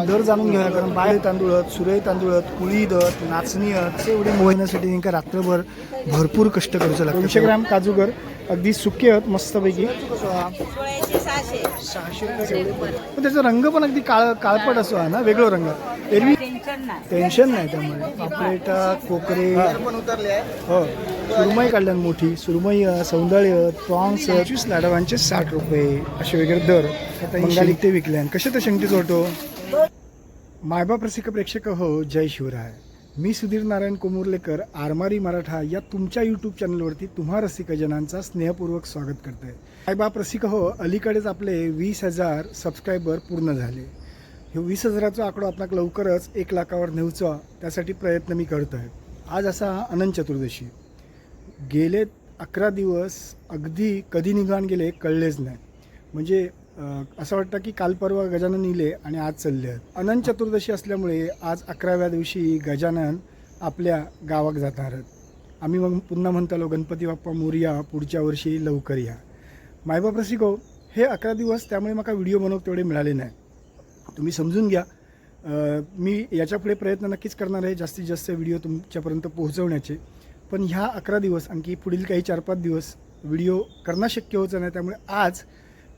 आपण दर जाणून घेऊया कारण बाय तांदूळ आहेत सुरई तांदूळ आहेत कुळीद आहेत नाचणी आहेत असे एवढे मोहण्यासाठी नेमका रात्रभर भरपूर कष्ट करूचं लागतं दोनशे ग्रॅम काजूगर अगदी सुके आहेत मस्तपैकी. सहाशे. रुपये. पण त्याचा रंग पण अगदी काळ काळपट असो हा ना वेगळं रंग एरवी टेन्शन नाही. टेन्शन नाही त्यामुळे. पापलेटा कोकरे हो सुरमई काढल्यान मोठी. सुरमई आहे, सौंदाळी आहेत, प्रॉन्स पंचवीस लाडवांचे साठ रुपये असे वगैरे दर. बंगाली ते विकल्यान कसे तर शंकी जोडतो? मायबाप रसिक प्रेक्षक हो जय शिवराय. मी सुधीर नारायण कोमुर्लेकर आरमारी मराठा या तुमच्या यूट्यूब चॅनलवरती तुम्हा रसिकजनांचा स्नेहपूर्वक स्वागत करत आहे मायबाप रसिक हो अलीकडेच आपले वीस हजार सबस्क्रायबर पूर्ण झाले. हे वीस हजाराचा आकडा आपणाक लवकरच एक लाखावर नेऊचा त्यासाठी प्रयत्न मी करतो आहे आज असा अनंत चतुर्दशी. गेले अकरा दिवस अगदी कधी निघाण गेले कळलेच नाही. म्हणजे असं वाटतं की काल परवा गजानन इले आणि आज चालले आहेत. अनंत चतुर्दशी असल्यामुळे आज अकराव्या दिवशी गजानन आपल्या गावाक जाणार आहेत. आम्ही मग पुन्हा म्हणतालो गणपती बाप्पा मोरया पुढच्या वर्षी लवकर या. मायबाप रसिको हे अकरा दिवस त्यामुळे मला व्हिडिओ बनवूक तेवढे मिळाले नाही. तुम्ही समजून घ्या. मी याच्यापुढे प्रयत्न नक्कीच करणार आहे जास्तीत जास्त व्हिडिओ तुमच्यापर्यंत पोहोचवण्याचे. पण ह्या अकरा दिवस आणखी पुढील काही चार पाच दिवस व्हिडिओ करणं शक्य होतं नाही त्यामुळे आज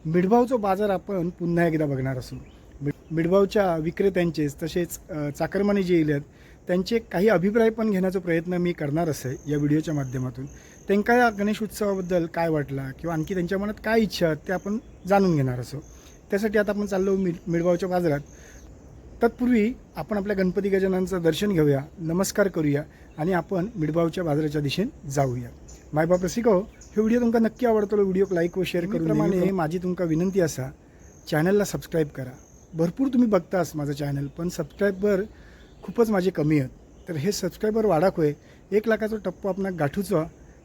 मिडभावचा बाजार आपण पुन्हा एकदा बघणार असू. मिड मिडभावच्या विक्रेत्यांचेच तसेच चाकरमाने जे येले आहेत त्यांचे काही अभिप्राय पण घेण्याचा प्रयत्न मी करणार असे या व्हिडिओच्या माध्यमातून. त्यांना या गणेश उत्सवाबद्दल काय वाटला किंवा आणखी त्यांच्या मनात काय इच्छा आहेत ते आपण जाणून घेणार असो. त्यासाठी आता आपण चाललो मिड मिडभावच्या बाजारात. तत्पूर्वी आपण आपल्या गणपती गजाननचं दर्शन घेऊया नमस्कार करूया आणि आपण मिडभावच्या बाजाराच्या दिशेने जाऊया. मायबाप रसिको हो, हे व्हिडिओ तुमका नक्की आवडतो व्हिडिओ लाईक व शेअर करून प्रमाणे माझी तुमका विनंती असा चॅनलला सबस्क्राईब करा. भरपूर तुम्ही बघतास माझं चॅनल पण सबस्क्रायबर खूपच माझे कमी आहेत. तर हे सबस्क्रायबर वाढाक होय एक लाखाचा टप्पा आपण गाठूचा.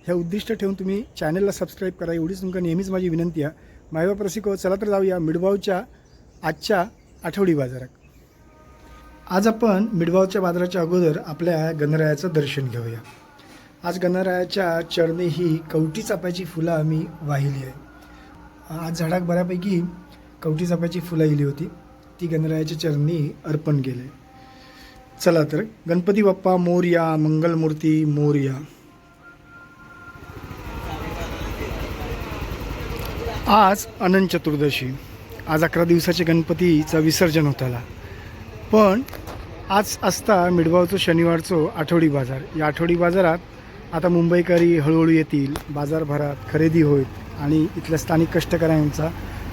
हे उद्दिष्ट ठेवून तुम्ही चॅनलला सबस्क्राईब करा. एवढीच तुमका नेहमीच माझी विनंती आहे. मायबाप रसिको चला तर जाऊया मिडभावच्या आजच्या आठवडी बाजारात. आज आपण मिडगावच्या बाजाराच्या अगोदर आपल्या गणरायाचं दर्शन घेऊया. आज गणरायाच्या चरणी ही कवटी चाफ्याची फुलं आम्ही वाहिली आहे. आज झाडाक बऱ्यापैकी कवटी चाफ्याची फुलं इली होती. ती गणरायाच्या चरणी अर्पण केले. चला तर गणपती बाप्पा मोरया मंगलमूर्ती मोरया. आज अनंत चतुर्दशी. आज अकरा दिवसाचे गणपतीचा विसर्जन होत आला पण आज असता मिडगावचं शनिवारचं आठवडी बाजार. या आठवडी बाजारात आता मुंबईकरी हळूहळू येतील बाजारभरात खरेदी होईल आणि इथल्या स्थानिक कष्टकऱ्यांचा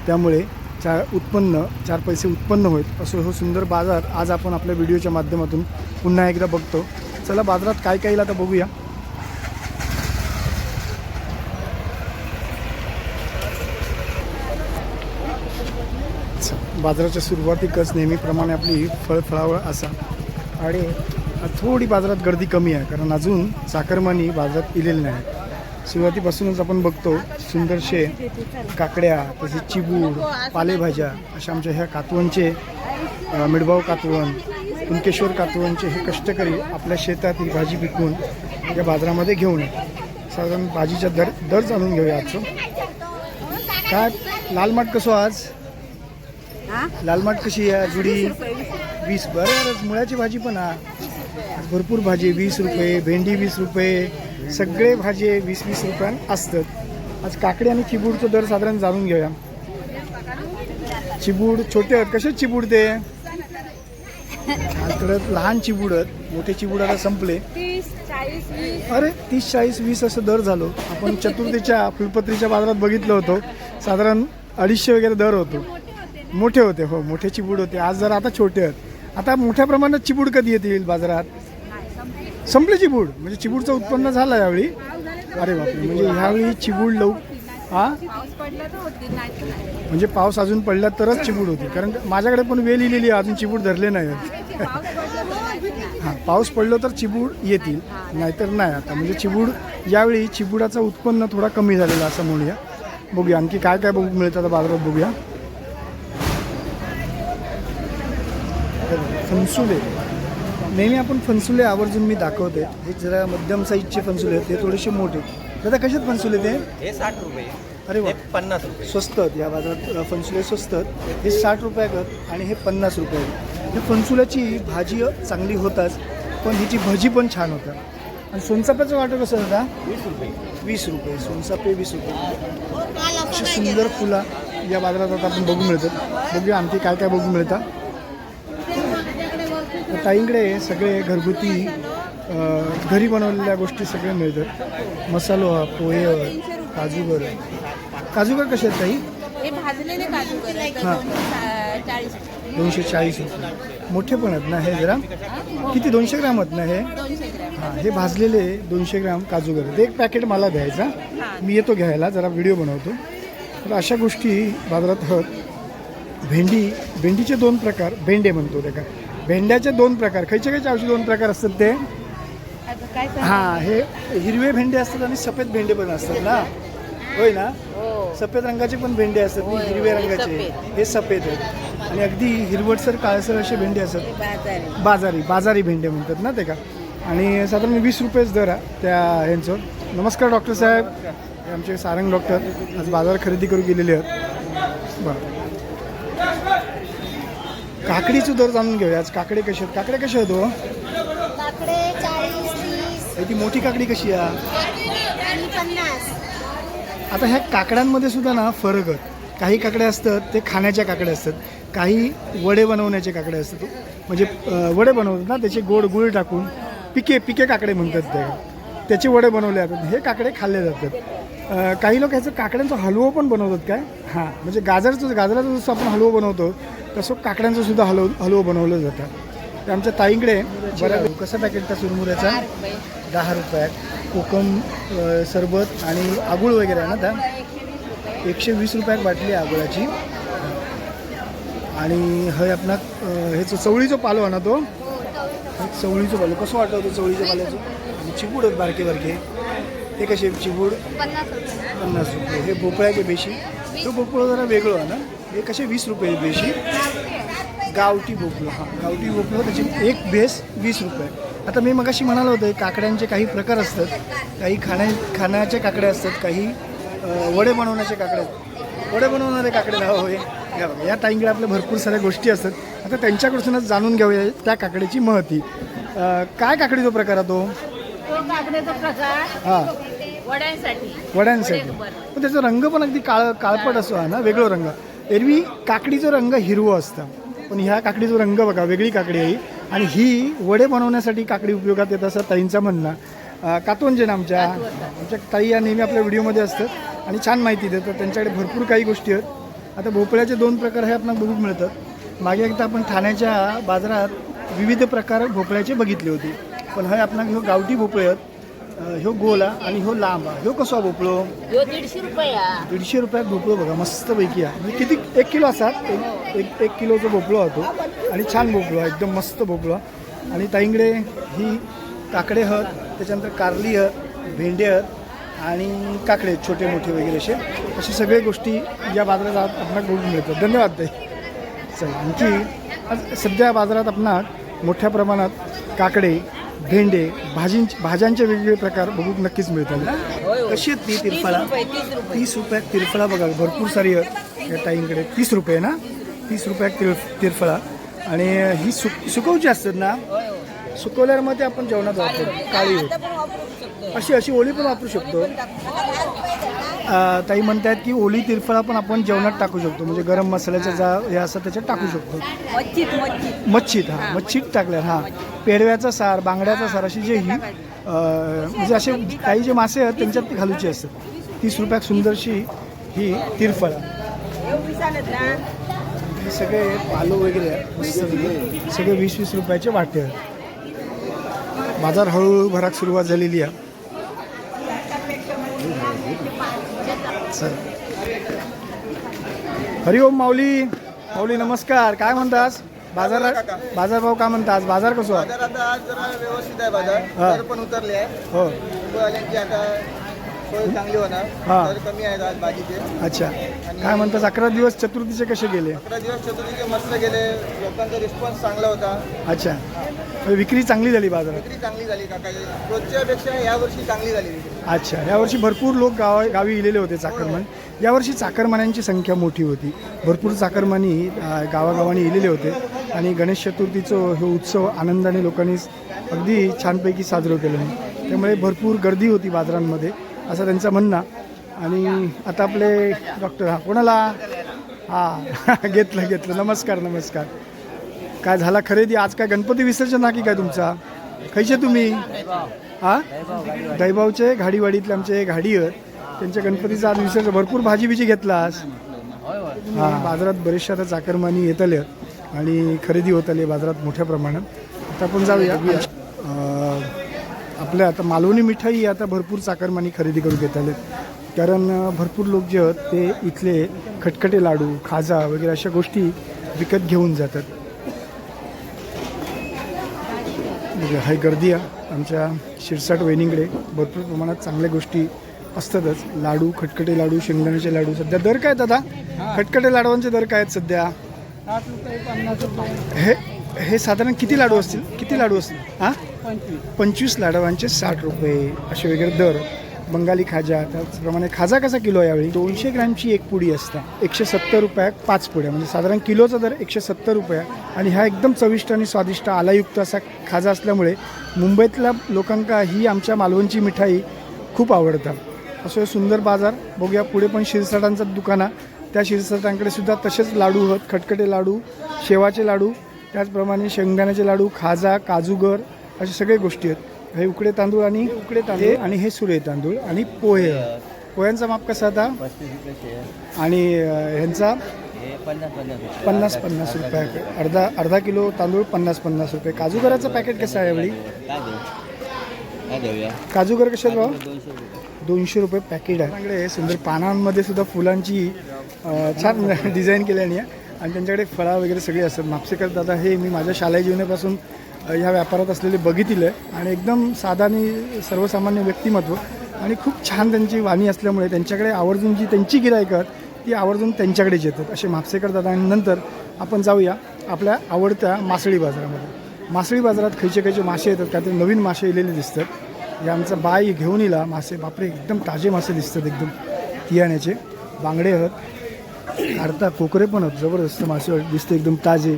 त्यामुळे चार उत्पन्न चार पैसे उत्पन्न होईल असं हो सुंदर बाजार आज आपण आपल्या व्हिडिओच्या माध्यमातून पुन्हा एकदा बघतो. चला बाजारात काय काय येईल आता बघूया. बाजाराच्या सुरुवातीकच नेहमीप्रमाणे आपली फळफळावळ असा आणि थोडी बाजारात गर्दी कमी आहे कारण अजून चाकरमानी बाजारात इलेले नाही सुरुवातीपासूनच आपण बघतो सुंदरशे काकड्या तसेच चिबूड पालेभाज्या अशा आमच्या ह्या कातवणचे मिडभाव कातवण कुणकेश्वर कातवणचे हे कष्टकरी आपल्या शेतात ही भाजी पिकवून या बाजारामध्ये घेऊन साधारण भाजीचा दर दर जाणून घेऊया आजचं. काय लाल माठ कसो आज? हा? लाल माठ कशी आहे जुडी? वीस बरं मुळ्याची भाजी पण हा. आज भरपूर भाजी वीस रुपये भेंडी वीस रुपये सगळे भाजी वीस वीस रुपयां असतात. आज काकडी आणि चिबूडचं दर साधारण जाणून घेऊया. चिबूड छोटे आहेत. कसे चिबूड ते? इकडं लहान चिबूड आहेत. मोठे चिबूड आता संपले. अरे तीस चाळीस वीस असं दर झालो. आपण चतुर्थीच्या फुलपत्रीच्या बाजारात बघितलं होतो. साधारण अडीचशे वगैरे दर होतो. मोठे होते हो. मोठे चिबूड होते. आज जरा आता छोटे आहेत. आता मोठ्या प्रमाणात चिबूड कधी येतील बाजारात? संपले चिबूड. म्हणजे चिबूडचं उत्पन्न झालं यावेळी. अरे बापरे म्हणजे ह्यावेळी चिबूड लव हा म्हणजे पाऊस अजून पडला तरच चिबूड होती. कारण माझ्याकडे पण वेल लिहिलेली आहे अजून चिबूड धरले नाही आहेत. हां पाऊस पडलो तर चिबूड येतील नाहीतर नाही आता. म्हणजे चिबूड यावेळी चिबुडाचं उत्पन्न थोडा कमी झालेला असं म्हणूया. बघूया आणखी काय काय बघू मिळतं आता बाजारात बघूया. हे फणसुले. नेहमी आपण फणसुले आवर्जून मी दाखवते. हे जरा मध्यम साईजचे फणसुले आहेत. ते थोडेसे मोठे दादा कशात फणसुले ते हे? साठ रुपये. अरे वा. पन्नास रुपये. स्वस्त आहेत. या बाजारात अ, फणसुले स्वस्त आहेत. हे साठ रुपये आहेत आणि हे पन्नास रुपये हे फणसुलाची भाजी चांगली होताच पण हिची भजी पण छान होतात आणि सोनचाप्याचं वाटं कसं होता वीस रुपये. वीस रुपये. सोनचापे वीस रुपये. अशी सुंदर फुलं या बाजारात आता आपण बघू मिळतात. बघूया आणखी काय काय बघू मिळतात. ताईंकडे सगळे घरगुती घरी बनवलेल्या गोष्टी सगळ्या मिळतात. मसालो पोहे काजूगर काजूगर कसे आहेत ताई? हे भाजलेले काजू करायचं हा. दोनशे चाळीस रुपये. मोठे पण आहेत ना हे जरा? किती? दोनशे ग्राम आहेत ना हे? हां हे भाजलेले दोनशे ग्राम काजू गर एक पॅकेट मला द्यायचा. मी येतो घ्यायला जरा व्हिडिओ बनवतो. तर अशा गोष्टी बाजारात आहेत भेंडी भेंडीचे दोन प्रकार भेंडे म्हणतो त्या भेंड्याचे दोन प्रकार. खयचे खयचे औषध दोन प्रकार असतात ते? हां हे हिरवे भेंडे असतात आणि सफेद भेंडे पण असतात ना? होय ना? हो. सफेद रंगाचे पण भेंडे असतात हिरव्या रंगाचे. हे सफेद आहेत. आणि अगदी हिरवटसर काळसर असे भेंडे असतात. बाजारी. बाजारी भेंडे म्हणतात ना ते का? आणि साधारण वीस रुपयेच दर आहे त्या ह्यांचं. नमस्कार डॉक्टर साहेब. आमचे सारंग डॉक्टर आज बाजार खरेदी करू गेलेले आहेत. बरं. काकडीचं दर जाणून घेऊया. आज काकडे कसे आहेत? काकडे कसे आहेत हो? काकडे चाळीस तीस. हे ती मोठी काकडी कशी आहे? पन्नास. आता ह्या काकड्यांमध्ये सुद्धा ना फरक काही काकडे असतात ते खाण्याच्या काकडे असतात. काही वडे बनवण्याचे काकडे असतात. म्हणजे वडे बनवतात ना त्याचे गोड गुळ टाकून पिके पिके काकडे म्हणतात ते त्याचे वडे बनवले जातात. हे काकडे खाल्ले जातात. काही लोक ह्याचं काकड्यांचा हलवो पण बनवतात काय? हां म्हणजे गाजरचं गाजराचं जसं आपण हलवो बनवतो तसं काकड्यांचं सुद्धा हलव हलवं बनवलं जातं. तर आमच्या ताईंकडे बरं कसं पॅकेट त्या सुरमुऱ्याचा? दहा रुपयात. कोकम सरबत आणि आगुळ वगैरे आहे ना त्या एकशे वीस रुपयात बाटली आगुळाची. आणि हे आपणा हे ह्याचं चवळीचं पालो आहे ना तो? हे चवळीचं पालो कसं वाटतं चवळीच्या पाल्याचं? चिबूड आहेत बारके बारके हे कसे चिबूड पन्नास रुपये. पन्नास रुपये. हे भोपळ्याचे बेशी. तो भोपळं जरा वेगळं आहे ना? हे कसे वीस रुपये बेशी? गावठी भोपळं. हां गावठी भोपळं त्याची एक बेस वीस रुपये. आता मी मगाशी म्हणालो होतं काकड्यांचे काही प्रकार असतात. काही खाण्या खाण्याचे काकडे असतात काही वडे बनवण्याचे काकडे असतात. वडे बनवणारे काकडे नाव होय या टाईमकडे आपल्या भरपूर साऱ्या गोष्टी असतात. आता त्यांच्याकडूनच जाणून घेऊया त्या काकडीची महती. काय काकडीचा प्रकार आहे तो? तो काकड्याचा प्रकार हां. वड्यांसाठी. वड्यांसाठी. पण त्याचा रंग पण अगदी काळ काळपट असतो हा ना वेगळा रंग. एरवी काकडीचा रंग हिरवं असतं. पण ह्या काकडीचा रंग बघा वेगळी काकडी आहे आणि ही वडे बनवण्यासाठी काकडी उपयोगात येत असं ताईंचं म्हणणं. अं, कातवंजन आमच्या आमच्या ताई या नेहमी आपल्या व्हिडिओमध्ये असतात आणि छान माहिती देतात. त्यांच्याकडे भरपूर काही गोष्टी आहेत. आता भोपळ्याचे दोन प्रकार हे आपल्याला बघू मिळतात. मागे एकदा आपण ठाण्याच्या बाजारात विविध प्रकार भोपळ्याचे बघितले होते. पण हे आपणाक ह्यो गावठी भोपळे आहेत अं, ह्यो गोल हा आणि ह्यो लांब हा ह्यो कसो भोपळो? ह्यो दीडशे रुपये. दीडशे रुपयात भोपळो बघा मस्तपैकी आहे म्हणजे किती एक किलो असतात एक एक एक किलोचा भोपळो होतो आणि छान भोपळो आहे एकदम मस्त भोपळो आणि ताईंकडे ही काकडे हत त्याच्यानंतर कारली हत भेंडे हत आणि काकडे छोटे मोठे वगैरे असे. असे सगळे गोष्टी या बाजारात आप- आपणाला बघून मिळतात. धन्यवाद ताई. चला आणखी आज सध्या बाजारात आपणाक मोठ्या प्रमाणात काकडे भेंडे भाजींचे भाज्यांचे वेगवेगळे प्रकार बघू नक्कीच मिळतात. कशी आहेत ती तिरफळा? तीस रुपयात तिरफळा बघा भरपूर सारी आहेत या ताईंकडे. तीस रुपये ना? तीस रुपयात तिर तिरफळा. आणि ही सुक सुकवची असतात ना? सुकवल्यावर मग ते आपण जेवणात वापरतो काळी अशी अशी ओळी पण वापरू शकतो. ताई म्हणतात की ओली तिरफळा पण आपण जेवणात टाकू शकतो. म्हणजे गरम मसाल्याच्या जा हे असं त्याच्यात टाकू शकतो. मच्छीत मच्छीत. मच्छीत हा. मच्छीत टाकल्यावर हा. पेडव्याचा सार बांगड्याचा सार अशी जे ही अं, म्हणजे असे काही जे मासे आहेत त्यांच्यात ती घालूची असतात तीस रुपयात सुंदरशी ही तिरफळा. हे सगळे पालो वगैरे आहेत मस्त वगैरे सगळे वीस वीस रुपयाचे वाटे आहेत. बाजार हळूहळू भराक सुरुवात झालेली आहे. हरिओम माऊली. माऊली नमस्कार. काय म्हणतास बाजार बाजारभाव काय म्हणतास बाजार कसो आहे? बाजार आता आज जरा व्यवस्थित आहे बाजार. हा. दर पण उतरले आहे. हो. आता सोय चांगली होणार. हा. दर कमी आहेत आज भाजीचे. अच्छा. काय म्हणतास अकरा दिवस चतुर्थीचे कसे गेले? अकरा दिवस चतुर्थीचे मस्त गेले. लोकांचा रिस्पॉन्स चांगला होता. अच्छा. विक्री चांगली झाली बाजारात. विक्री चांगली झाली काका. रोजच्या पेक्षा यावर्षी चांगली झाली विक्री. अच्छा यावर्षी भरपूर लोक गाव गावी गेलेले होते चाकरमानी. यावर्षी चाकरमान्यांची संख्या मोठी होती. भरपूर चाकरमानी गावागावाने गावागावानी इलेले होते. आणि गणेश चतुर्थीचं हे उत्सव आनंदाने लोकांनी अगदी छानपैकी साजरं केलं. त्यामुळे भरपूर गर्दी होती बाजारांमध्ये असं त्यांचं म्हणणं. आणि आता आपले डॉक्टर हा कोणाला? हा घेतलं घेतलं. नमस्कार नमस्कार. काय झाला खरेदी? आज काय गणपती विसर्जन हा की काय तुमचा? खयचे तुम्ही? हा? दैभावचे घाडीवाडीतले आमचे घाडी आहेत त्यांच्या गणपतीचा आज विसर्जन भरपूर भाजी बिजी घेतलास. हा बाजारात बरेचशा आता चाकरमानी येतले आणि खरेदी होत आली बाजारात मोठ्या प्रमाणात. आता आपण जाऊया. आपल्या आता मालवणी मिठाई आता भरपूर चाकरमानी खरेदी करून घेत आले कारण भरपूर लोक जे आहेत ते इथले खटखटे लाडू खाजा वगैरे अशा गोष्टी विकत घेऊन जातात बघा, हाय गर्दी आहे. आमच्या शिरसाट वहिनीकडे भरपूर प्रमाणात चांगल्या गोष्टी असतातच. लाडू खटखटे लाडू शेंगदाण्याचे लाडू. सध्या दर काय दादा? खटखटे लाडवांचे दर काय आहेत सध्या? हे हे साधारण किती लाडू असतील? किती लाडू असतील? हां? पंचवीस लाडवांचे साठ रुपये असे वगैरे दर. बंगाली खाजा. त्याचप्रमाणे खाजा कसा किलो यावेळी? दोनशे ग्रॅमची एक पुडी असता. एकशे सत्तर रुपयात पाच पुड्या. म्हणजे साधारण किलोचा दर एकशे सत्तर रुपया. आणि हा एकदम चविष्ट आणि स्वादिष्ट आलायुक्त असा खाजा असल्यामुळे मुंबईतल्या लोकांका ही आमच्या मालवणची मिठाई खूप आवडतात. असं हे सुंदर बाजार. बघूया पुढे पण शिरसाटांचं दुकान आहे. त्या शिरसाटांकडे सुद्धा तसेच लाडू होत. खटखटे लाडू शेवाचे लाडू त्याचप्रमाणे शेंगदाण्याचे लाडू खाजा काजूगर अशा सगळ्या गोष्टी आहेत. हे उकडे तांदूळ आणि उकडे तांदूळ. आणि हे सुरे तांदूळ आणि पोहे. पोह्यांचा माप कसा आता? आणि ह्यांचा? पन्नास पन्नास रुपये. अर्धा अर्धा किलो तांदूळ पन्नास पन्नास रुपये. काजूगराचं पॅकेट कसं आहे यावेळी काजूगर कशात भाव दोनशे रुपये. पॅकेट आहे. त्याकडे सुंदर पानांमध्ये सुद्धा फुलांची छान डिझाईन केल्याने. आहे आणि त्यांच्याकडे फळा वगैरे सगळे असतात. म्हापसेकर दादा हे मी माझ्या शालेय जीवनापासून ह्या व्यापारात असलेले बघितलं आहे. आणि एकदम साधा आणि सर्वसामान्य व्यक्तिमत्व आणि खूप छान त्यांची वाणी असल्यामुळे त्यांच्याकडे आवर्जून जी त्यांची गिरायक ती आवर्जून त्यांच्याकडेच येतात. असे म्हापसेकर दादा आणि नंतर आपण जाऊया आपल्या आवडत्या मासळी बाजारामध्ये. मासळी बाजारात खयचे खयचे मासे येतात काहीतरी नवीन मासे येलेले दिसतात. हे आमचा बाई घेऊन येला मासे बापरे एकदम ताजे मासे दिसतात एकदम. तियाण्याचे बांगडे आहेत काढता कोकरे पण आहेत जबरदस्त मासे दिसते एकदम ताजे.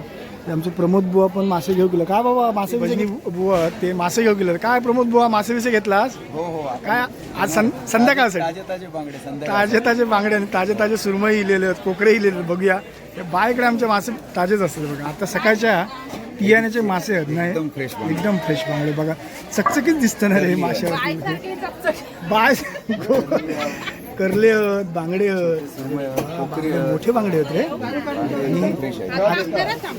आमचे प्रमोद बुवा पण मासे घेऊ गेलं. काय बाबा मासे बुवा ते मासे घेऊ गेलं. काय प्रमोद बुवा मासे बिसे घेतलास हो हो. काय आज सं संध्याकाळसाठी? ताजे ताजे बांगडे संध्याकाळी ताजे ताजे बांगडे आणि ताजे ताजे सुरमई इलेले आहेत कोकरे इलेले बघूया. हे बायकडे आमचे मासे ताजेच असतात बघा. आता सकाळच्या पियाण्याचे मासे आहेत नाही एकदम बांगडे. एकदम फ्रेश बांगडे. बघा चकचकीत दिसतं ना रे मासे. बाय करले आहेत बांगडे आहेत मोठे बांगडे आहेत रे आणि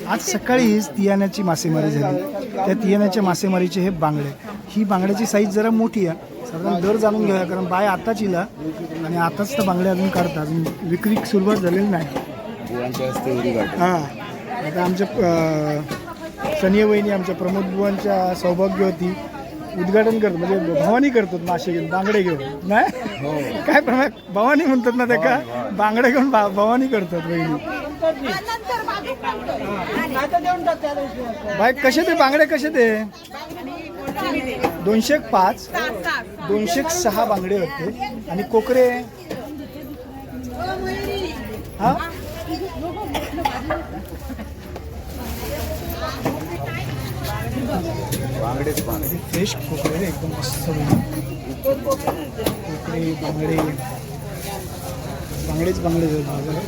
आज- सकाळीच तियाण्याची मासेमारी झाली. त्या तियाण्याच्या मासेमारीचे हे बांगडे. ही बांगड्याची साईज जरा मोठी आहे. साधारण दर जाणून घ्या कारण बाय आताच इला आणि आताच तर बांगडे अजून काढतात. अजून विक्री सुरुवात झालेली नाही. हां. आता आमच्या सनिया वहिनी आमच्या प्रमोद बुवांच्या सौभाग्यवती उद्घाटन करतो म्हणजे भवानी करतात मासे घेऊन बांगडे घेऊन नाही? काय प्रमाण? भवानी म्हणतात ना त्या का बांगडे घेऊन बा- भवानी करतात वहिनी. बाय कसे ते बांगडे कसे ते? दोनशे पाच दोनशे सहा बांगडे होते. आणि कोकरे? हा? बांगडे फ्रेश कोकडे रे, एकदम मस्त कोकरे बांगडे. बांगडेच बांगडे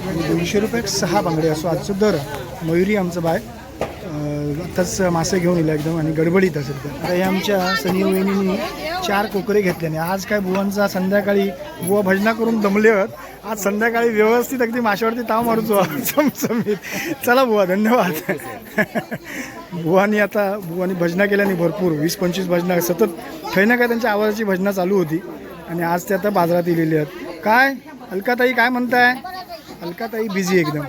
आणि दोनशे रुपये सहा बांगडे असो. आजचं दर मयुरी आमचं बाय. आत्ताच मासे घेऊन येईल एकदम आणि गडबडीत असेल तर. आता हे आमच्या सनी वहिनींनी चार कोकरे घेतले आणि आज काय बुवांचा संध्याकाळी बुवा भजना करून दमले आहेत. आज संध्याकाळी व्यवस्थित अगदी माशावरती ताव मारूचो चमचमीत. चला बुवा धन्यवाद. बुवानी आता बुवानी भजना केल्याने भरपूर वीस पंचवीस भजना सतत काही ना काय त्यांच्या आवाजाची भजना चालू होती. आणि आज ते आता बाजारात येलेली आहेत. काय? अलकाताई काय म्हणताय? अलकाताई बिझी एकदम.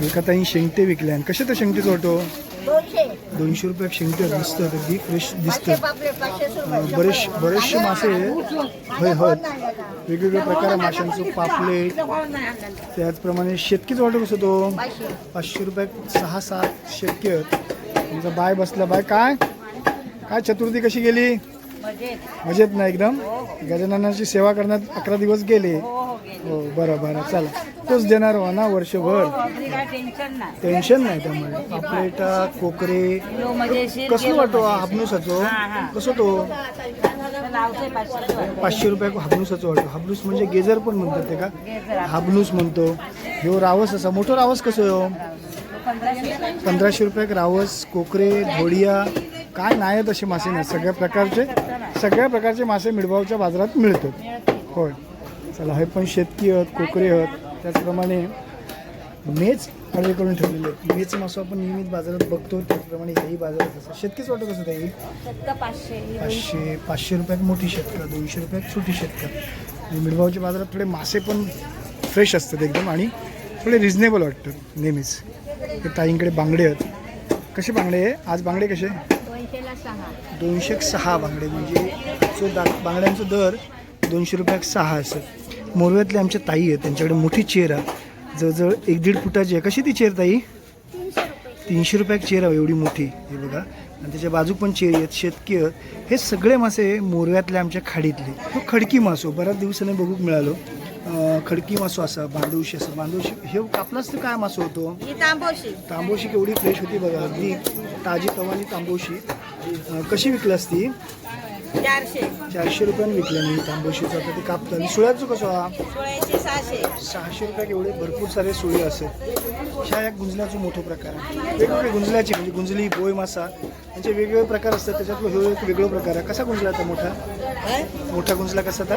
अलकाताई शेंगटे विकले. आणि कसे तर शेंगटेच होतो दोनशे. दोनशे रुपये शेंगटे आहेत, मस्त आहेत, अगदी फ्रेश दिसतात बरेच बरेचसे मासे होय होय. वेगवेगळ्या प्रकार माशांचं पापलेट. त्याचप्रमाणे शेतकीच ऑर्डर कसं तो पाचशे. पाचशे रुपयात सहा सात शेतकी आहेत. तुमचा बाय बसला. बाय काय? काय चतुर्थी कशी गेली? मजेत. ना एकदम? गजाननाची सेवा करण्यात अकरा दिवस गेले. हो हो गेले. हो बरं बरं चला. तोच देणार हो ना वर्षभर? टेन्शन नाही. त्यामुळे. पापलेटा कोकरे मजेशीर कसलो गेलो वाटतो. हापणूसाचो हा, हा. कसो तो पाचशे रुपये. हाबणूसाचो वाटतो. हाबणूस म्हणजे गेजर पण म्हणतात ते का. हाबणूस म्हणतो. ह्यो रावस असा. मोठो रावस कसो रुपये. पंधराशे रुपयाक रावस कोकरे धोडिया काय नाही आहेत असे मासे नाही. सगळ्या प्रकारचे सगळ्या प्रकारचे मासे मिळगावच्या बाजारात मिळतात. होय. चला हे पण शेतकी आहेत कोकरे आहेत त्याचप्रमाणे मेच हळवे करून ठेवलेले आहेत. मेच मासो आपण नियमित बाजारात बघतो. त्याचप्रमाणे हेही बाजारात असं शेतकीच वाटत येईल फक्त पाचशे पाचशे पाचशे रुपयात मोठी शेतका दोनशे रुपयात छोटी शेतका आणि मिळगावच्या बाजारात थोडे मासे पण फ्रेश असतात एकदम आणि थोडे रिझनेबल वाटतात नेहमीच. ताईंकडे बांगडे आहेत. कसे बांगडे आहे आज बांगडे कसे? दोनशे सहा बांगडे म्हणजे जो दा बांगड्यांचा दर दोनशे रुपयाक सहा असत मोरव्यातले आमच्या ताई आहेत त्यांच्याकडे मोठी चेर आहे. जवळजवळ एक दीड फुटाची आहे. कशी ती चेर ताई? तीनशे रुपये तीनशे रुपयाक चेर आहे एवढी मोठी. हे बघा. आणि त्याच्या बाजू पण चेरी आहेत शेतकी आहेत हे सगळे मासे मोरव्यातले आमच्या खाडीतले. तो खडकी मासो. बऱ्याच दिवसाने बघूक मिळालो. खडकी मासो असा बांधवशी असं. बांधवशी हे कापलाच तर काय मासो होतो तांबोशी. तांबोशी केवढी फ्रेश होती बघा. अगदी ताजी कवानी तांबोशी. कशी विकली असती? चारशे. चारशे रुपयाने विकल्या मी तांबोशीचं. आता ते कापतं आणि सुळ्याचं कसं हा सहाशे. सहाशे रुपयात एवढे भरपूर सारे सुळे असेल ह्या या गुंजल्याचा मोठा प्रकार आहे. वेगवेगळे गुंजल्याचे म्हणजे गुंजली बोय मासा यांचे वेगवेगळे प्रकार असतात. त्याच्यातलं हे एक वेगळा प्रकार आहे. कसा गुंजला आता मोठा? मोठा गुंजला कसा आता?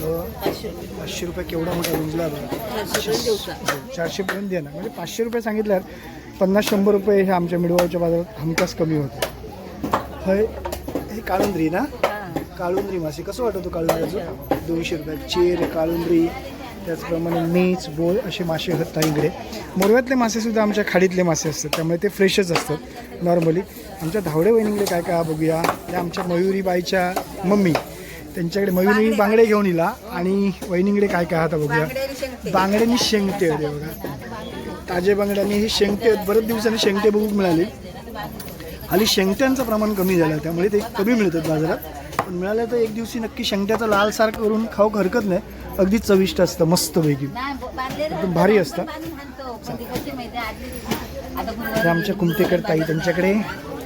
हो. पाचशे रुपये. केवढा मोठा गुंजला बघा चारशे पर्यंत द्या ना म्हणजे पाचशे रुपये सांगितल्यावर पन्नास शंभर रुपये हे आमच्या मिडवाच्या बाजारात हमखास कमी होतं. हय हे काळुंद्री ना? काळुंद्री मासे. कसं वाटतो काळुंद्रीचं? दोनशे रुपये चेर काळुंद्री त्याचप्रमाणे मीच बोळ असे मासे आहेत ताईकडे मोरव्यातले मासे सुद्धा आमच्या खाडीतले मासे असतात. त्यामुळे ते फ्रेशच असतात नॉर्मली आमच्या धावडे वहिनीकडे काय काय बघूया. त्या आमच्या मयुरीबाईच्या मम्मी. त्यांच्याकडे मयुरी बांगडे. घेऊन येला आणि वहिनीकडे काय काय आता बघूया. बांगड्यांनी शेंगटे होते बघा. ताजे बांगड्यांनी हे शेंगटे आहेत बरेच दिवसांनी शेंगटे बघूक मिळाले. हल्ली शेंगट्यांचं प्रमाण कमी झालं त्यामुळे ते कमी मिळतात बाजारात. पण मिळालं तर एक दिवशी नक्की शेंगट्याचा लाल सार करून खाऊक हरकत नाही. अगदी चविष्ट असतं मस्तपैकी एकदम भारी असतं. हे आमच्या कुमतेकर ताई त्यांच्याकडे.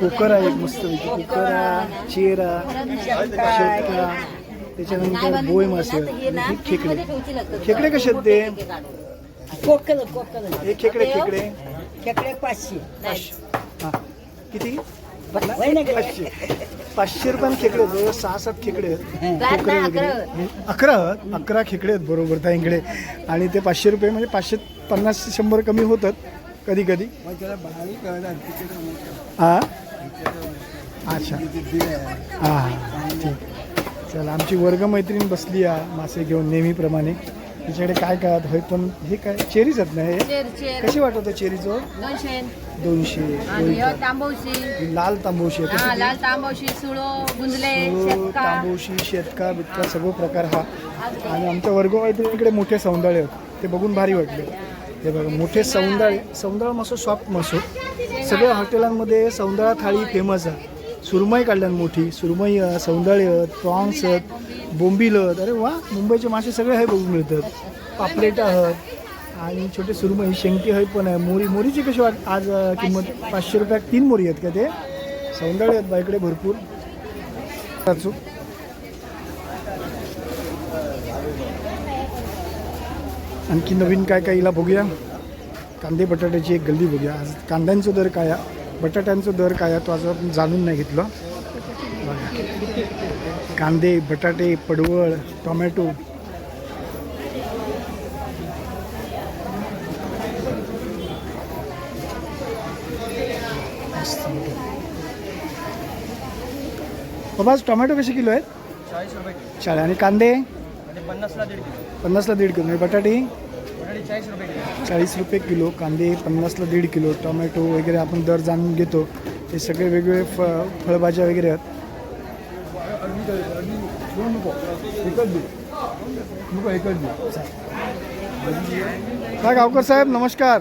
कुकर आहे एक मस्तपैकी कुकरा चेरा शेतका त्याच्यानंतर बोय मासे. खेकडे. खेकडे कसे आहेत ते? कोकल हे खेकडे खेकडे. खेकडे पाचशे. हा. किती? पाचशे. पाचशे रुपयाने खेकडे आहेत. जवळ सहा सात खेकडे आहेत. कोकरे वगैरे. अकरा. अकरा खेकडे आहेत बरोबर ताईंकडे आणि ते पाचशे रुपये म्हणजे पाचशे पन्नास शंभर कमी होतात कधी कधी हा अच्छा. हा हा. ठीक. चला आमची वर्गमैत्रीण बसली आहे मासे घेऊन नेहमीप्रमाणे. तिच्याकडे काय काय? होय पण हे काय? चेरीच आहेत ना हे? कशी वाटत चेरीचं? दोनशे. दोनशे. आणि होय का? तांबवशी लाल तांबूशी आहे. हा लाल तांबवशी सुळो गुंजले तांबूशी शेतका बितका सगळं प्रकार हा. आणि आमच्या वर्गमैत्रिणीकडे मोठे सौंदाळे आहेत. ते बघून भारी वाटले. हे बघा मोठे सौंदाळे. सौंदाळ मसो सॉफ्ट मसो सगळ्या हॉटेलांमध्ये सौंदाळा थाळी फेमस आहे. सुरमई काढल्यान मोठी. सुरमई आहेत प्रॉन्स आहेत. बोंबील अरे वा मुंबईचे मासे सगळे हे बघून मिळतात. पापलेट आहेत. आणि छोटे सुरमई शेंगटी हय पण आहे. मोरी मोरीची कशी वाट आज किंमत? पाचशे रुपयात तीन मोरी आहेत का ते? सौंदर्य आहेत बाईकडे भरपूर. वाचू. आणखी नवीन काय काय हिला बघूया? कांदे बटाट्याची एक गल्ली बघूया. आज कांद्यांचा दर काय आहे? बटाट्यांचा दर काय आहे? तो आज आपण जाणून नाही घेतलं. कांदे बटाटे पडवळ टोमॅटो. बाबा टोमॅटो कसे किलो आहेत? चाळीस रुपये चाळीस. आणि कांदे? पन्नासला दीड किलो. पन्नासला दीड किलो. आणि बटाटे? रुपये चाळीस रुपये किलो. कांदे पन्नासला दीड किलो. टोमॅटो वगैरे आपण दर जाणून घेतो. हे सगळे वेगवेगळे फ फळभाज्या वगैरे आहेत. काय गावकर साहेब नमस्कार.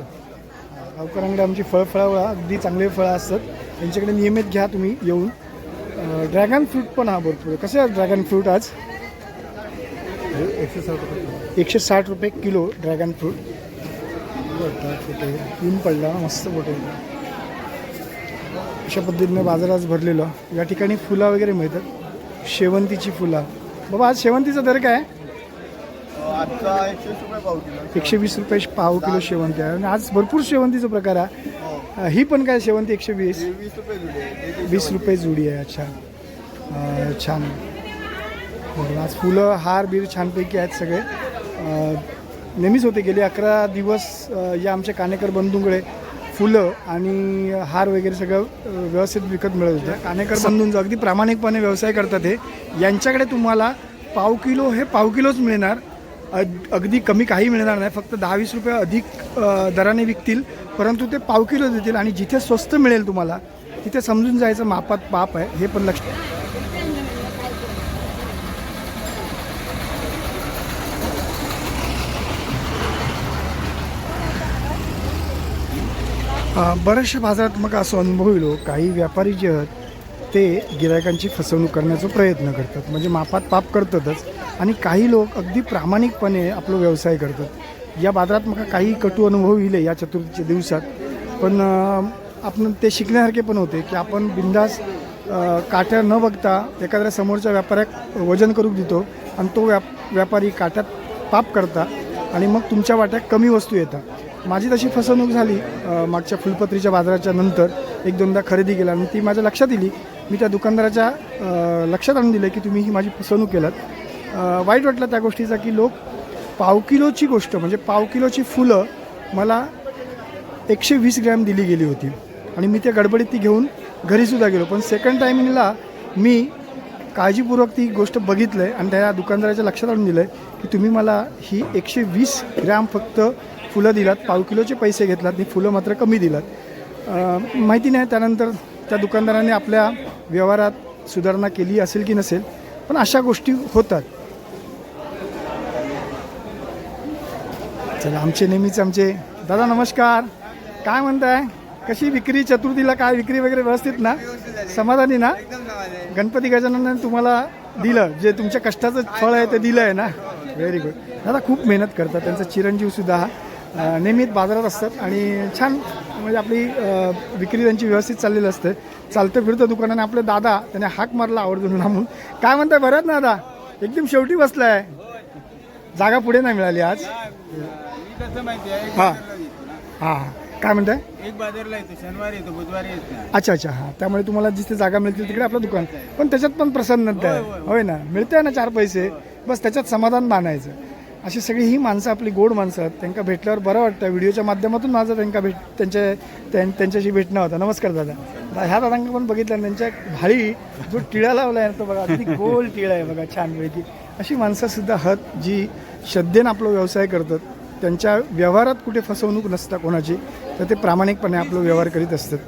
गावकरांकडे आमची फळ फळावळा अगदी चांगले फळं असतात. त्यांच्याकडे नियमित घ्या तुम्ही येऊन. ड्रॅगन फ्रूट पण हा भरपूर कसे कसं आहे ड्रॅगन फ्रूट आज? एकशे साठ रुपये एकशे साठ रुपये किलो ड्रॅगन फ्रूट ऊन पडला मस्त फोटो अशा पद्धतीने बाजारात भरलेलं. या ठिकाणी फुलं वगैरे मिळतात. शेवंतीची फुलं. बाबा आज शेवंतीचा दर काय? एकशे वीस रुपये पाव किलो. शेवंती आहे. आणि आज भरपूर शेवंतीचा प्रकार आहे. हो. ही पण काय शेवंती एकशे वीस? वीस रुपये जुडे आहे. अच्छा. छान. बरं, आज फुलं हार बीर छानपैकी आहेत सगळे. नेहमीच होते. गेले अकरा दिवस या आमच्या कानेकर बंधूंकडे. फुलं आणि हार वगैरे सगळं व्यवस्थित विकत मिळत होतं. कानेकर जो अगदी प्रामाणिकपणे व्यवसाय करतात हे. यांच्याकडे तुम्हाला पाव किलो हे पाव किलोच मिळणार. अग- अगदी कमी काही मिळणार नाही. फक्त दहा वीस रुपये अधिक दराने विकतील. परंतु ते पाव किलो देतील आणि जिथे स्वस्त मिळेल तुम्हाला तिथे समजून जायचं मापात पाप आहे हे पण लक्षात बऱ्याचशा बाजारात मग असं अनुभव येलो हो. काही व्यापारी जे आहेत ते गिरायकांची फसवणूक करण्याचा प्रयत्न करतात. म्हणजे मापात पाप करतातच. आणि काही लोक अगदी प्रामाणिकपणे आपला व्यवसाय करतात. या बाजारात मग काही कटू अनुभव येईल या चतुर्थीच्या दिवसात. पण आपण ते शिकण्यासारखे पण होते की आपण बिंदास काट्या न बघता एखाद्या समोरच्या व्यापाऱ्याक वजन करून देतो आणि तो व्याप व्यापारी काट्यात पाप करता आणि मग तुमच्या वाट्यात कमी वस्तू येतात. माझी तशी फसवणूक झाली मागच्या फुलपत्रीच्या बाजाराच्या नंतर एक दोनदा खरेदी केला आणि ती माझ्या लक्षात येली मी त्या दुकानदाराच्या लक्षात आणून दिलं की तुम्ही ही माझी फसवणूक केलात. वाईट वाटलं त्या गोष्टीचा की लोक पाव किलोची गोष्ट म्हणजे पाव किलोची फुलं मला एकशे वीस ग्रॅम दिली गेली होती. आणि मी त्या गडबडीत ती घेऊन घरीसुद्धा गेलो. पण सेकंड टायमिंगला मी काळजीपूर्वक ती गोष्ट बघितलं आहे आणि त्या दुकानदाराच्या लक्षात आणून दिलं आहे की तुम्ही मला ही एकशे वीस ग्रॅम फक्त फुलं दिलात पाव किलोचे पैसे घेतलात आणि फुलं मात्र कमी दिलात. माहिती नाही त्यानंतर त्या दुकानदाराने आपल्या व्यवहारात सुधारणा केली असेल की नसेल पण अशा गोष्टी होतात. चला आमचे नेहमीच आमचे दादा नमस्कार. काय म्हणताय? कशी विक्री चतुर्थीला काय विक्री वगैरे व्यवस्थित ना? समाधानी ना? गणपती गजाननाने तुम्हाला दिलं जे तुमच्या कष्टाचं फळ आहे ते दिलं आहे ना? व्हेरी गुड दादा खूप मेहनत करतात त्यांचा चिरंजीव सुद्धा. हा नेहमीच बाजारात असतात आणि छान म्हणजे आपली विक्री त्यांची व्यवस्थित चाललेली असते. चालतं फिरतं दुकानाने आपले दादा त्याने हाक मारला आवर्जून लांबून. काय म्हणताय बरं आहेत ना दादा? एकदम शेवटी बसलाय. जागा पुढे नाही मिळाली आज. आहे हा. हां. काय म्हणताय? एक बाजारला येतो शनिवारी येतो बुधवारी येत अच्छा अच्छा. हां त्यामुळे तुम्हाला जिथे जागा मिळतील तिकडे आपलं दुकान. पण त्याच्यात पण प्रसन्नता आहे. होय ना? मिळते ना चार पैसे. बस त्याच्यात समाधान मानायचं. अशी सगळी ही माणसं आपली गोड माणसं आहेत. त्यांना भेटल्यावर बरं वाटतं. व्हिडिओच्या माध्यमातून माझं त्यांना भेट त्यांच्या त्यां- त्यांच्याशी भेटणं होतं. नमस्कार दादा. ह्या दादांना पण बघितलं त्यांच्या भाळी जो टिळा लावला आहे तो बघा अगदी गोल टिळा आहे बघा छानपैकी अशी माणसंसुद्धा हत जी श्रद्धेनं आपला व्यवसाय करतात. त्यांच्या व्यवहारात कुठे फसवणूक नसता कोणाची तर ते प्रामाणिकपणे आपलं व्यवहार करीत असतात.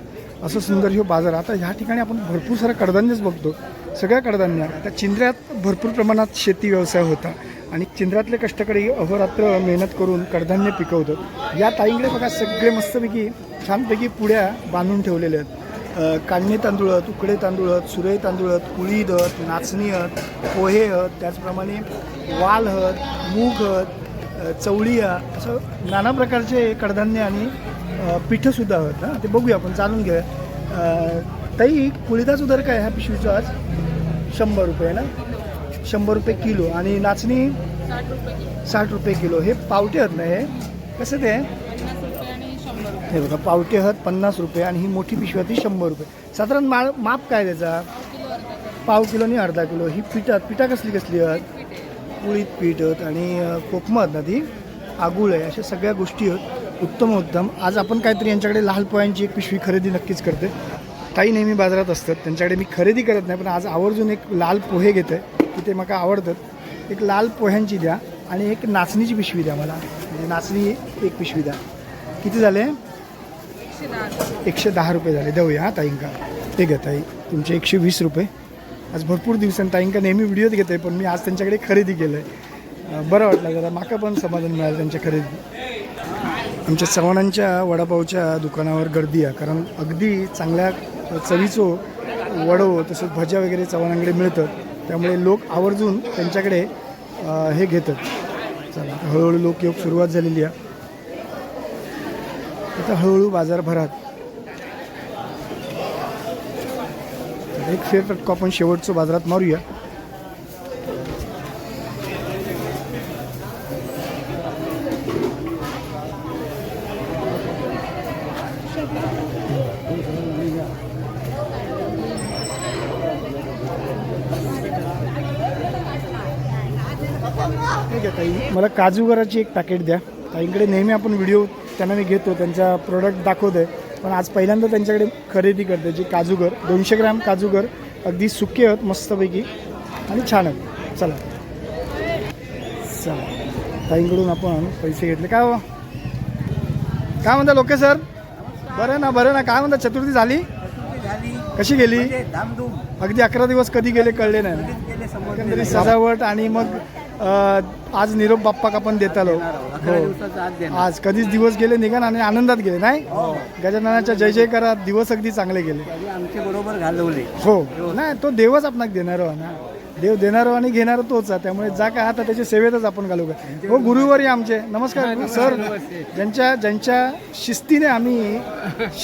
असं सुंदर हे बाजार. आता ह्या ठिकाणी आपण भरपूर सारा कडधान्यच बघतो. सगळ्या कडधान्य त्या चिंद्र्यात भरपूर प्रमाणात शेती व्यवसाय होता. आणि चिंद्रातले कष्टकरी अहोरात्र मेहनत करून कडधान्य पिकवतात या ताईंकडे बघा सगळे मस्तपैकी छानपैकी पुड्या बांधून ठेवलेल्या आहेत. कांदे काढणे तांदूळ आहेत उकडे तांदूळ आहेत सुरई तांदूळ आहेत उडीद आहेत नाचणी आहेत पोहे आहेत त्याचप्रमाणे वाल आहेत मूग आहेत चवळी आहे असं नाना प्रकारचे कडधान्य आणि पिठंसुद्धा आहेत हां. ते बघूया आपण जाणून घेऊया. ताई कुळीदाचा दर काय ह्या पिशवीचा आज? शंभर रुपये ना? शंभर रुपये किलो. आणि नाचणी? साठ रुपये किलो. हे पावटे आहेत ना हे? कसं ते? हे बघा पावटे आहेत पन्नास रुपये आणि ही मोठी पिशवी ती शंभर रुपये. साधारण माळ माप काय त्याचा? पाव किलो आणि अर्धा किलो. ही पिठात पिठा कसली कसली आहेत उडीद पीठ आहेत आणि अ, कोकमं आहेत ना ती? आगुळ आहे. अशा सगळ्या गोष्टी आहेत उत्तम उत्तम. आज आपण काहीतरी यांच्याकडे लाल पोह्यांची एक पिशवी खरेदी नक्कीच करते. काही नेहमी बाजारात असतात. त्यांच्याकडे मी खरेदी करत नाही पण आज आवर्जून एक लाल पोहे घेते की ते मला आवडतात. एक लाल पोह्यांची द्या आणि एक नाचणीची पिशवी द्या मला. म्हणजे नाचणी एक पिशवी द्या. किती झाले? एकशे दहा रुपये झाले. देऊया हा ताईंका. ते घ्या ताई. तुमचे एकशे वीस रुपये. आज भरपूर दिवसांनी ताईंका नेहमी व्हिडिओत आहे पण मी आज त्यांच्याकडे खरेदी केलं आहे बरं वाटलं जरा. माका पण समाधान मिळालं त्यांच्या खरेदी. आमच्या चव्हाणांच्या वडापावच्या दुकानावर गर्दी आहे. कारण अगदी चांगल्या चवीचो वडो तसंच भज्या वगैरे चव्हाणांकडे मिळतं त्यामुळे लोक आवर्जून त्यांच्याकडे हे घेतात. चला आता हळूहळू लोक योग सुरुवात झालेली आहे. आता हळूहळू बाजार भरात. एक फेरफटका आपण शेवटचं बाजारात मारूया ठीक आहे ताई मला काजूगराची एक पॅकेट द्या. ताईंकडे नेहमी आपण व्हिडिओ त्यांना मी घेतो त्यांचा प्रोडक्ट दाखवतोय. पण आज पहिल्यांदा त्यांच्याकडे खरेदी करते जे काजूगर. दोनशे ग्रॅम काजूगर अगदी सुके आहेत मस्तपैकी. आणि छान आहेत. चला. चला. ताईंकडून आपण पैसे घेतले. काय हो? काय म्हणता लोके सर? बरं ना बरं ना. काय म्हणता चतुर्थी झाली? कशी गेली? अगदी अकरा दिवस कधी गेले कळले नाही. सजावट आणि मग आज निरोप बाप्पा आपण देत आलो हो. आज कधीच दिवस गेले निघान आणि आनंदात गेले नाही? गजाननाच्या जय जयकारात दिवस अगदी चांगले गेले. आमचे बरोबर घालवले. हो. नाही तो देवच आपणाक देणार ना. देव देणार आणि घेणार तोच आहे. त्यामुळे जा काय आता त्याच्या सेवेतच आपण घालू का? हो गुरुवारी आमचे. नमस्कार सर. ज्यांच्या ज्यांच्या शिस्तीने आम्ही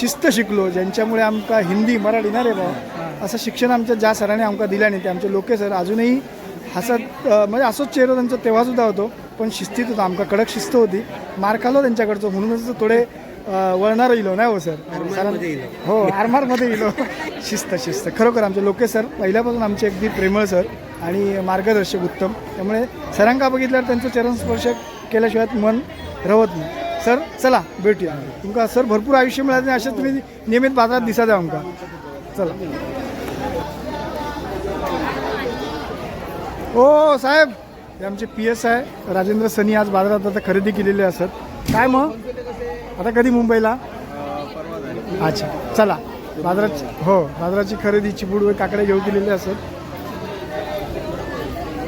शिस्त शिकलो ज्यांच्यामुळे आमका हिंदी मराठी ना रे भाऊ? असं शिक्षण आमच्या ज्या सरांनी आमका दिल्याने ते आमचे लोके सर अजूनही हसत म्हणजे असंच चेहरा त्यांचा तेव्हा सुद्धा होतो पण शिस्तीत होता. आमका कडक शिस्त होती. मार खालो त्यांच्याकडचं म्हणूनच थोडे वळणार इलो नाही हो सर? सरांनी- हो आरमारमध्ये इलो. शिस्त शिस्त. खरोखर आमचे लोके सर पहिल्यापासून आमचे अगदी प्रेमळ सर आणि मार्गदर्शक उत्तम. त्यामुळे सरांका बघितल्यावर त्यांचं चरण स्पर्श केल्याशिवाय मन रवत नाही. सर चला भेटूया. तुमका सर भरपूर आयुष्य मिळाले असे तुम्ही नियमित बाजारात दिसा द्या आमका. चला. हो, हो साहेब. हे आमचे पी एस आहे राजेंद्र सनी आज बाजारात आता खरेदी केलेले असत. काय मग? आता कधी मुंबईला? अच्छा चला. बाजारात हो बाजाराची खरेदी चिबूड काकडे घेऊ केलेले असत.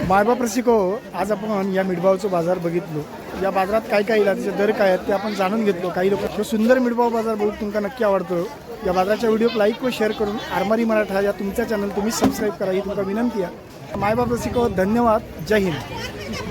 बायबा प्रसिको आज आपण या मिडबावचं बाजार बघितलो. या बाजारात काय काय येईल दर काय आहेत ते आपण जाणून घेतलो. काही लोक सुंदर मिडबाव बाजार बघून तुमका नक्की आवडतो. या बाजाराच्या व्हिडिओ लाईक व शेअर करून आरमारी मराठा या तुमच्या चॅनल तुम्ही सबस्क्राईब करा ही तुमका विनंती आहे. मायबाप रसिको धन्यवाद. जय हिंद.